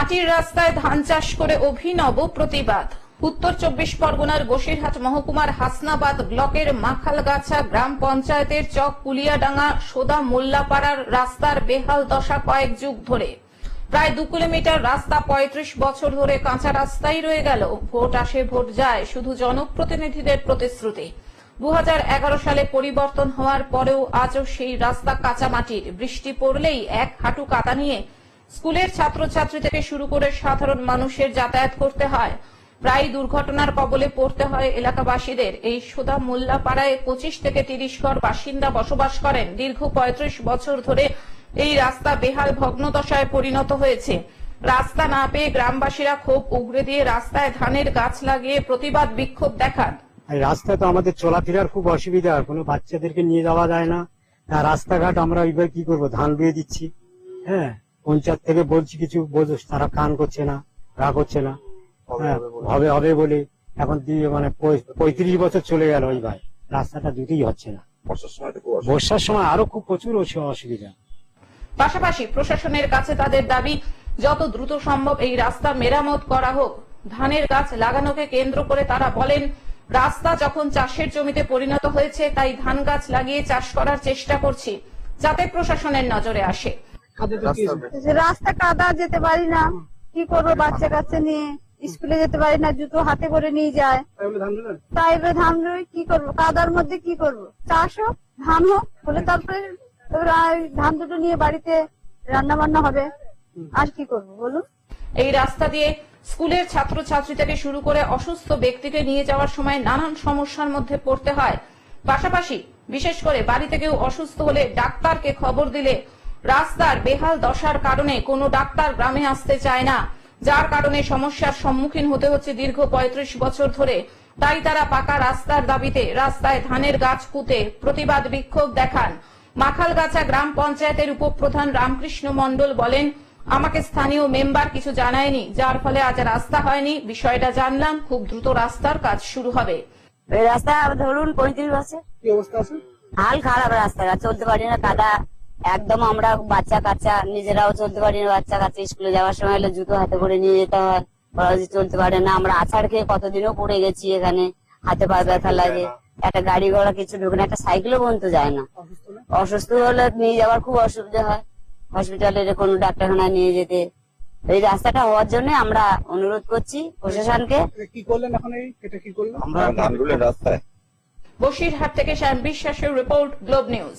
মাটির রাস্তায় ধান চাষ করে অভিনব প্রতিবাদ। উত্তর চব্বিশ পরগনার বসিরহাট মহকুমার হাসনাবাদ ব্লকের মাখালগাছা গ্রাম পঞ্চায়েতের চক কুলিয়াডাঙ্গা সোদা মোল্লাপাড়ার রাস্তার বেহাল দশা কয়েক যুগ ধরে। প্রায় দু কিলোমিটার রাস্তা পঁয়ত্রিশ বছর ধরে কাঁচা রাস্তাই রয়ে গেল। ভোট আসে, ভোট যায়, শুধু জনপ্রতিনিধিদের প্রতিশ্রুতি। দু হাজার এগারো সালে পরিবর্তন হওয়ার পরেও আজও সেই রাস্তা কাঁচা মাটির। বৃষ্টি পড়লেই এক হাঁটু কাদা নিয়ে স্কুলের ছাত্রছাত্রী থেকে শুরু করে সাধারণ মানুষের যাতায়াত করতে হয়। প্রায় দুর্ঘটনার কবলে পড়তে হয় এলাকাবাসীদের। এই সোদা মোল্লাপাড়ায় পঁচিশ থেকে তিরিশ ঘর বাসিন্দা বসবাস করেন। দীর্ঘ পঁয়ত্রিশ বছর ধরে এই রাস্তা বেহাল ভগ্নদশায় পরিণত হয়েছে। রাস্তা না পেয়ে গ্রামবাসীরা ক্ষোভ উগরে দিয়ে রাস্তায় ধানের গাছ লাগিয়ে প্রতিবাদ বিক্ষোভ দেখান। রাস্তায় তো আমাদের চলাফেরার খুব অসুবিধা কোনো বাচ্চাদেরকে নিয়ে যাওয়া যায় না। রাস্তাঘাট আমরা এইবার কি করব? ধান রুয়ে দিচ্ছি। হ্যাঁ? পঞ্চায়েত থেকে বলছি কিছু তারা কান করছে না রা করছে না। হ্যাঁ, হবে হবে বলে এখন দিয়ে মানে পঁয়ত্রিশ বছর চলে গেল ওই ভাই রাস্তাটা দুটোই হচ্ছে না। বর্ষার সময় অসুবিধা। আরও খুব প্রচুর অসুবিধা। পাশাপাশি প্রশাসনের কাছে তাদের দাবি যত দ্রুত সম্ভব এই রাস্তা মেরামত করা হোক। ধানের গাছ লাগানোকে কেন্দ্র করে তারা বলেন রাস্তা যখন চাষের জমিতে পরিণত হয়েছে তাই ধান গাছ লাগিয়ে চাষ করার চেষ্টা করছি যাতে প্রশাসনের নজরে আসে। রাস্তা কাদা যেতে পারি না। কি করব বাচ্চা কাচ্চা নিয়ে? স্কুলে যেতে পারি না জুতো হাতে করে নিয়ে যায়। তাই এবার ধান রুই কি করব? কাদার মধ্যে কি করব? চাষ হোক ধান হোক হলে তারপরে ধান দুটো নিয়ে বাড়িতে রান্না বান্না হবে। আর কি করব বলুন? এই রাস্তা দিয়ে স্কুলের ছাত্রছাত্রী থেকে শুরু করে অসুস্থ ব্যক্তিকে নিয়ে যাওয়ার সময় নানান সমস্যার মধ্যে পড়তে হয়। পাশাপাশি বিশেষ করে বাড়িতে কেউ অসুস্থ হলে ডাক্তারকে খবর দিলে রাস্তার বেহাল দশার কারণে কোনো ডাক্তার গ্রামে আসতে চায় না। যার কারণে সমস্যার সম্মুখীন হতে হচ্ছে দীর্ঘ পঁয়ত্রিশ বছর ধরে। তাই তারা পাকা রাস্তার দাবিতে রাস্তায় ধানের গাছ পুঁতে প্রতিবাদ বিক্ষোভ দেখান। মাখালগাছা গ্রাম পঞ্চায়েতের উপপ্রধান রামকৃষ্ণ মণ্ডল বলেন আমাকে স্থানীয় মেম্বার কিছু জানায়নি যার ফলে আজ রাস্তা হয়নি। বিষয়টা জানলাম খুব দ্রুত রাস্তার কাজ শুরু হবে। এই রাস্তা ধরুন পঁয়ত্রিশ বছর। হাল খারাপ রাস্তাঘাট চলতে পারি না কাদা। একদম আমরা বাচ্চা কাচ্চা নিজেরাও চলতে পারি না বাচ্চা কাচ্চা স্কুলে যাওয়ার সময় হলে জুতো হাতে করে নিয়ে যেতে হয় ওরা যদি চলতে পারে না। আমরা আছাড় খেয়ে কতদিনও পড়ে গেছি এখানে হাতে পা ব্যথা লাগে একটা গাড়ি ঘোড়া কিছু ঢুকে না একটা সাইকেলও পর্যন্ত যায় না। অসুস্থ হলে নিয়ে যাওয়ার খুব অসুবিধা হয়। হসপিটালে কোনো ডাক্তারখানায় নিয়ে যেতে। এই রাস্তাটা হওয়ার জন্য আমরা অনুরোধ করছি প্রশাসনকে। কি করলেন এখন এই? এটা কি করলেন? আমরা রাস্তায়। বসিরহাট থেকে শ্যাম বিশ্বাসের রিপোর্ট গ্লোব নিউজ